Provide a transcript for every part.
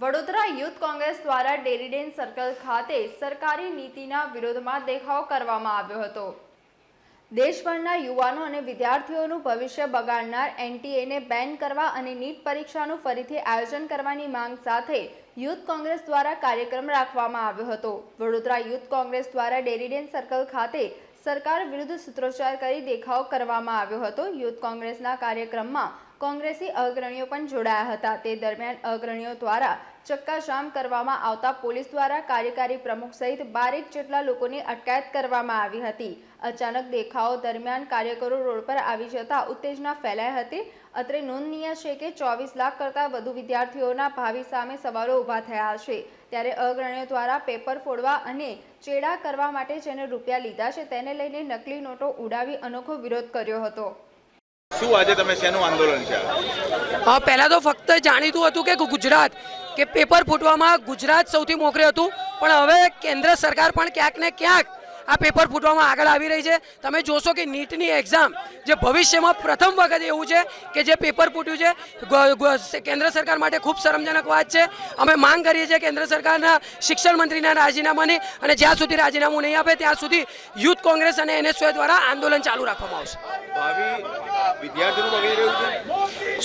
Vadodara youth Congress દ્વારા Dairy Den circle ખાતે સરકારી નીતિના વિરોધમાં દેખાવ કરવામાં આવ્યો હતો. દેશભરના યુવાનો અને વિદ્યાર્થીઓનું ભવિષ્ય બગાડનાર એનટીએને બેન કરવા અને નીટ પરીક્ષાનું ફરીથી આયોજન કરવાની માંગ સાથે યુથ કોંગ્રેસ દ્વારા કાર્યક્રમ રાખવામાં આવ્યો હતો. વડોદરા યુથ કોંગ્રેસ દ્વારા ડેરીડેન સર્કલ ખાતે સરકાર વિરુદ્ધ સૂત્રોચ્ચાર કરી દેખાવ કરવામાં આવ્યો હતો. યુથ કોંગ્રેસના કાર્યક્રમમાં કોંગ્રેસી અગ્રણીઓ પણ જોડાયા હતા. તે દરમિયાન અગ્રણીઓ દ્વારા ચક્કાજામ કરવામાં આવતા પોલીસ દ્વારા કાર્યકારી પ્રમુખ સહિત બારેક જેટલા લોકોની અટકાયત કરવામાં આવી હતી. અચાનક દેખાવો દરમિયાન કાર્યકરો રોડ પર આવી જતા ઉત્તેજના ફેલાઈ હતી. અત્રે નોંધનીય છે કે ચોવીસ લાખ કરતાં વધુ વિદ્યાર્થીઓના ભાવિ સામે સવાલો ઊભા થયા છે. ત્યારે અગ્રણીઓ દ્વારા પેપર ફોડવા અને ચેડા કરવા માટે જેને રૂપિયા લીધા છે તેને લઈને નકલી નોટો ઉડાવી અનોખો વિરોધ કર્યો હતો. શું આજે તમે શેનું આંદોલન છે? હા પહેલાં તો ફક્ત જાણીતું હતું કે ગુજરાત, કે પેપર ફૂટવામાં ગુજરાત સૌથી મોખરે હતું, પણ હવે કેન્દ્ર સરકાર પણ ક્યાંક ને ક્યાંક આ પેપર ફૂટવામાં આગળ આવી રહી છે. તમે જોશો કે નીટની એક્ઝામ જે ભવિષ્યમાં પ્રથમ વખત એવું છે કે જે પેપર ફૂટ્યું છે કેન્દ્ર સરકાર માટે ખૂબ શરમજનક વાત છે. અમે માંગ કરીએ છીએ કેન્દ્ર સરકારના શિક્ષણ મંત્રીના રાજીનામાની અને જ્યાં સુધી રાજીનામું નહીં આપે ત્યાં સુધી યુથ કોંગ્રેસ અને એનએસયુઆઈ દ્વારા આંદોલન ચાલુ રાખવામાં આવશે.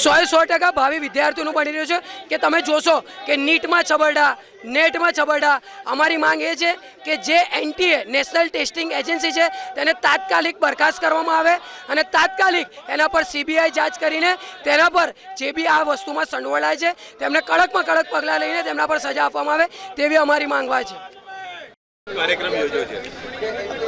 સોએ સો ટકા ભાવિ વિદ્યાર્થીઓનું બની રહ્યું છે કે તમે જોશો કે નીટમાં છબરડા નેટમાં છબરડા. અમારી માંગ એ છે કે જે એનટીએ નેશનલ ટેસ્ટિંગ એજન્સી છે તેને તાત્કાલિક બરખાસ્ત કરવામાં આવે અને તાત્કાલિક એના પર સીબીઆઈ જાંચ કરીને તેના પર જે બી આ વસ્તુમાં સંડોવાયેલા છે તેમને કડકમાં કડક પગલાં લઈને તેમના પર સજા આપવામાં આવે તેવી અમારી માંગવા છે. કાર્યક્રમ યોજ્યો છે.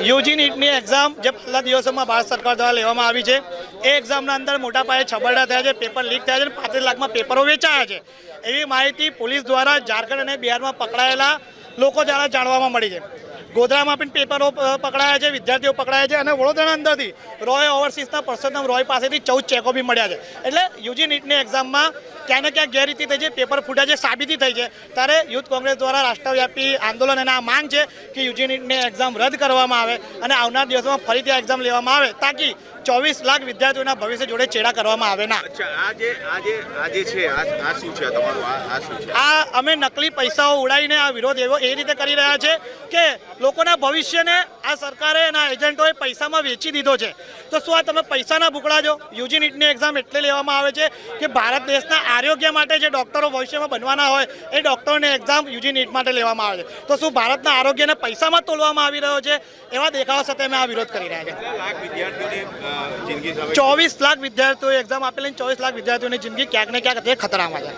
યુજી નીટની એક્ઝામ જે પહેલા દિવસોમાં ભારત સરકાર દ્વારા લેવામાં આવી છે એ એક્ઝામના અંદર મોટા પાયે છબરડા થયા છે પેપર લીક થયા છે અને પાંત્રીસ લાખમાં પેપરો વેચાયા છે. એવી માહિતી પોલીસ દ્વારા ઝારખંડ અને બિહારમાં પકડાયેલા લોકો દ્વારા જાણવામાં મળી છે. ગોધરામાં પણ પેપરો પકડાયા છે વિદ્યાર્થીઓ પકડાયા છે અને વડોદરાના અંદરથી રોય ઓવરસીઝના પરસોત્તમ રોય પાસેથી ચૌદ ચેકો બી મળ્યા છે. એટલે યુજી નીટની એક્ઝામમાં ક્યાં ને ક્યાંક ગેરરીતિ થઈ છે પેપર ફૂટ્યા છે સાબિતી થઈ છે. ત્યારે યુથ કોંગ્રેસ દ્વારા રાષ્ટ્રવ્યાપી આંદોલન અને આ માંગ છે કે યુજી નીટની એક્ઝામ રદ કરવામાં આવે અને આવનાર દિવસોમાં ફરીથી આ એક્ઝામ લેવામાં આવે તાકી ચોવીસ લાખ વિદ્યાર્થીઓના ભવિષ્ય જોડે ચેડા કરવામાં આવે ના. છે આ છે તમારું? આ શું છે? આ અમે નકલી પૈસાઓ ઉડાવીને આ વિરોધ એવો એ રીતે કરી રહ્યા છે કે લોકોના ભવિષ્યને આ સરકારે એના એજન્ટોએ પૈસામાં વેચી દીધો છે. તો શું આ તમે પૈસાના ભૂકડા છો યુજી નીટની એક્ઝામ એટલે લેવામાં આવે છે કે ભારત દેશના આરોગ્ય માટે જે ડૉક્ટરો ભવિષ્યમાં બનવાના હોય એ ડૉક્ટરોની એક્ઝામ યુજી નીટ માટે લેવામાં આવે છે. તો શું ભારતના આરોગ્યને પૈસામાં તોલવામાં આવી રહ્યો છે? એવા દેખાવા સાથે અમે આ વિરોધ કરી રહ્યા સામે ચોવીસ લાખ વિદ્યાર્થીઓએ એક્ઝામ આપેલી ચોવીસ લાખ વિદ્યાર્થીઓની જિંદગી ક્યાંક ને ક્યાંક ખતરામાં છે.